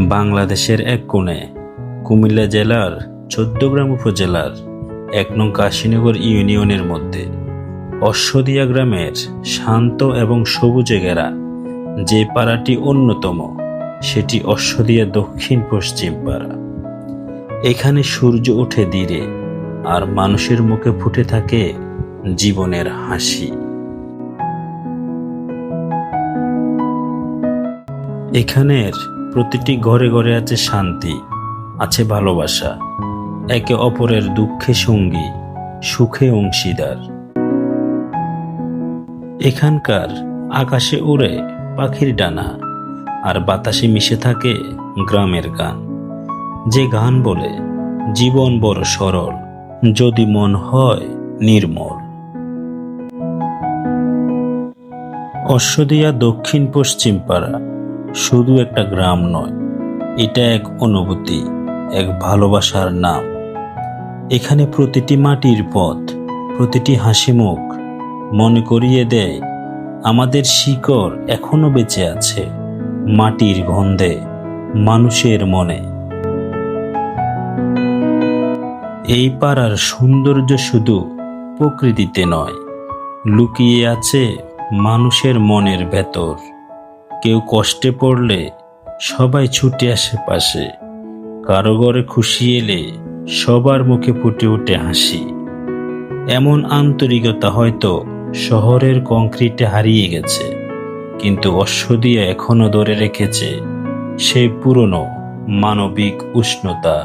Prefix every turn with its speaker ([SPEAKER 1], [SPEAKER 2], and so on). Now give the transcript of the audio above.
[SPEAKER 1] বাংলাদেশের এক কোণে, কুমিল্লা জেলার চোদ্দগ্রাম উপজেলার এক নং কাশীনগর ইউনিয়নের মধ্যে। অশ্বদিয়া গ্রামের শান্ত এবং সবুজে ঘেরা যে পাড়াটি অন্যতম, সেটি অশ্বদিয়া দক্ষিণ পশ্চিম পাড়া। এখানে সূর্য ওঠে ধীরে আর মানুষের মুখে ফুটে থাকে জীবনের হাসি। এখানের প্রতিটি ঘরে ঘরে আছে শান্তি, আছে ভালোবাসা, একে অপরের দুঃখে সঙ্গী, সুখে অংশীদার। এখানকার আকাশে উড়ে পাখির ডানা, আর বাতাসে মিশে থাকে গ্রামের গান। যে গান বলে, জীবন বড় সরল, যদি মন হয় নির্মল। অশ্বদিয়া দক্ষিণ পশ্চিম পাড়া শুধু একটা গ্রাম নয়, এটা এক অনুভূতি, এক ভালোবাসার নাম। এখানে প্রতিটি মাটির পথ, প্রতিটি হাসি মুখ মনে করিয়ে দেয়, আমাদের শিকড় এখনও বেঁচে আছে, মাটির গন্ধে, মানুষের মনে। এই পাড়ার সৌন্দর্য শুধু প্রকৃতিতে নয়, লুকিয়ে আছে মানুষের মনের ভেতর। কেউ কষ্টে পড়লে সবাই ছুটে আসে পাশে। কারও ঘরে খুশি এলে সবার মুখে ফুটে উঠে হাসি। এমন আন্তরিকতা হয়তো শহরের কংক্রিটে হারিয়ে গেছে, কিন্তু অশ্বদিয়া এখনও ধরে রেখেছে সেই পুরনো মানবিক উষ্ণতা।